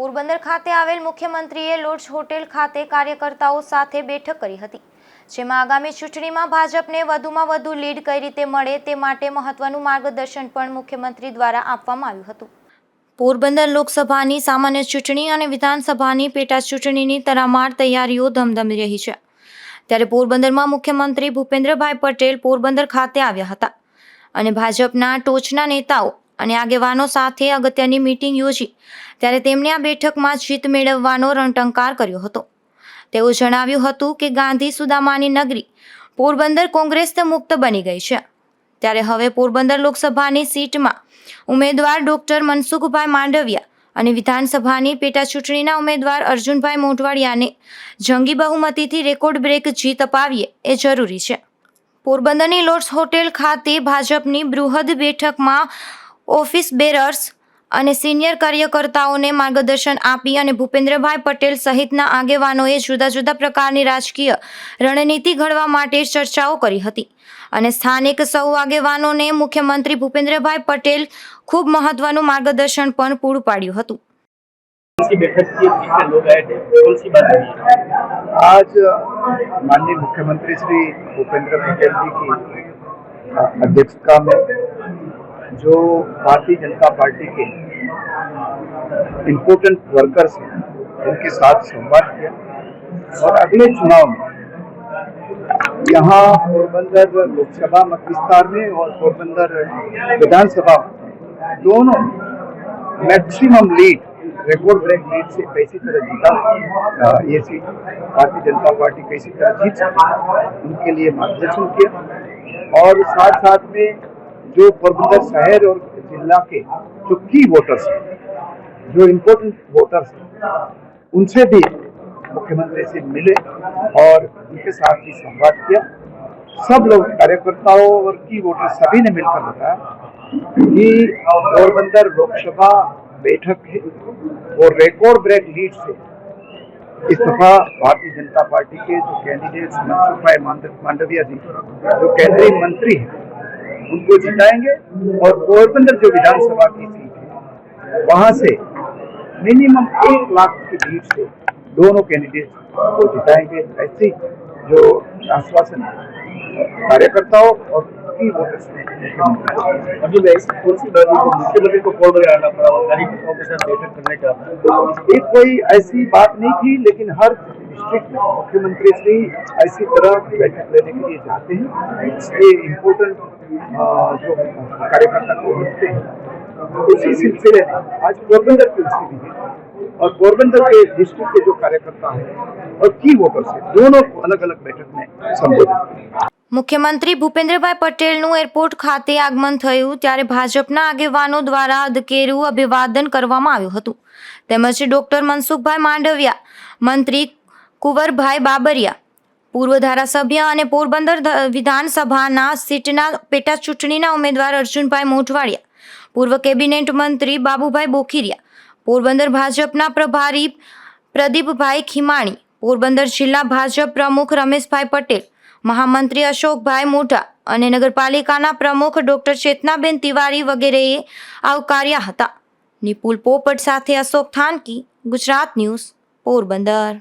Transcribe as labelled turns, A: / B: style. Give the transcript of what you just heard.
A: પોરબંદર ખાતે આવેલ મુખ્યમંત્રીએ લોર્ડ્સ હોટેલ ખાતે કાર્યકર્તાઓ સાથે બેઠક કરી હતી જેમાં આગામી ચૂંટણીમાં ભાજપને વધુમાં વધુ લીડ કઈ રીતે મળે તે માટે મહત્વનું માર્ગદર્શન પણ મુખ્યમંત્રી દ્વારા આપવામાં આવ્યું હતું પોરબંદર લોકસભાની સામાન્ય ચૂંટણી અને વિધાનસભાની પેટા ચૂંટણીની તરામાર તૈયારીઓ ધમધમી રહી છે ત્યારે પોરબંદરમાં મુખ્યમંત્રી ભૂપેન્દ્રભાઈ પટેલ પોરબંદર ખાતે આવ્યા હતા અને ભાજપના ટોચના નેતાઓ અને આગેવાનો સાથે અગત્યની મિટિંગ યોજી ત્યારે તેમણે આ બેઠકમાં જીત મેળવવાનો રણટંકાર કર્યો હતો તેઓ જણાવ્યું હતું કે ગાંધી સુદામાની નગરી પોરબંદર કોંગ્રેસથી મુક્ત બની ગઈ છે ત્યારે હવે પોરબંદર લોકસભાની સીટમાં ઉમેદવાર ડૉક્ટર મનસુખભાઈ માંડવિયા અને વિધાનસભાની પેટાચૂંટણીના ઉમેદવાર અર્જુનભાઈ મોટવાડિયાને જંગી બહુમતીથી રેકોર્ડ બ્રેક જીત અપાવીએ એ જરૂરી છે પોરબંદરની લોર્ડ્સ હોટેલ ખાતે ભાજપની બૃહદ બેઠકમાં ઓફિસ બેરર્સ અને સિનિયર કાર્યકર્તાઓને માર્ગદર્શન આપી અને ભૂપેન્દ્રભાઈ પટેલ સહિતના આગેવાનોએ જુદા જુદા પ્રકારની રાજકીય રણનીતિ ઘડવા માટે ચર્ચાઓ કરી હતી અને સ્થાનિક સૌ આગેવાનોને મુખ્યમંત્રી ભૂપેન્દ્રભાઈ પટેલ ખૂબ મહત્વનું માર્ગદર્શન પણ પૂરું પાડ્યું હતું
B: आज माननीय मुख्यमंत्री श्री भूपेंद्र पटेल जी की जो भारतीय जनता पार्टी के इम्पोर्टेंट वर्कर्स हैं उनके साथ संवाद किया और अगले चुनाव में यहाँ पोरबंदर लोकसभा मत विस्तार में और पोरबंदर विधानसभा दोनों maximum lead record break lead से कैसी तरह जीता ये सीट भारतीय जनता पार्टी कैसी तरह जीत सकती उनके लिए मार्गदर्शन किया और साथ साथ में जो पोरबंदर शहर और जिला के जो की वोटर्स हैं जो इम्पोर्टेंट वोटर्स हैं उनसे भी मुख्यमंत्री से मिले और उनके साथ भी संवाद किया सब लोग कार्यकर्ताओं और की वोटर सभी ने मिलकर बताया कि पोरबंदर लोकसभा बैठक है और रिकॉर्ड ब्रेक लीड से इस दफा भारतीय जनता पार्टी के जो कैंडिडेट मनसुख भाई मांडविया जी जो केंद्रीय मंत्री हैं उनको जिताएंगे और पोरबंदर जो विधानसभा की सीट है वहां से मिनिमम एक लाख की बीच से दोनों कैंडिडेट को जिताएंगे ऐसी जो आश्वासन कार्यकर्ताओं और भी वोटर्स ने मुख्यमंत्री को
C: कॉल करने का
B: कोई ऐसी बात नहीं थी लेकिन हर डिस्ट्रिक्ट मुख्यमंत्री श्री ऐसी तरह बैठक लेने के लिए जाते हैं ये इम्पोर्टेंट અ કાર્યકર્તા કોની છે ઈસી સીટ સે આજ કોર્પોરેટર છે અને કોર્પોરેટર એક ડિસ્કુસ કો કાર્યકર્તા છે અકી ઉપર સે બંને અલગ અલગ બેઠક મે સમજો
A: મુખ્યમંત્રી ભૂપેન્દ્રભાઈ પટેલ નું એરપોર્ટ ખાતે આગમન થયું ત્યારે ભાજપ ના આગેવાનો દ્વારા અદકેરુ અભિવાદન કરવામાં આવ્યું હતું તેમાંથી ડોક્ટર મનસુખભાઈ માંડવિયા મંત્રી કુવરભાઈ બાબરીયા પૂર્વ ધારાસભ્ય અને પોરબંદર વિધાનસભાના સીટના પેટા ચૂંટણીના ઉમેદવાર અર્જુનભાઈ મોઢવાડિયા પૂર્વ કેબિનેટ મંત્રી બાબુભાઈ બોખીરિયા પોરબંદર ભાજપના પ્રભારી પ્રદીપભાઈ ખીમાણી પોરબંદર જિલ્લા ભાજપ પ્રમુખ રમેશભાઈ પટેલ મહામંત્રી અશોકભાઈ મોઢા અને નગરપાલિકાના પ્રમુખ ડોક્ટર ચેતનાબેન તિવારી વગેરેએ આવકાર્યા હતા નિપુલ પોપટ સાથે અશોક થાનકી ગુજરાત ન્યૂઝ પોરબંદર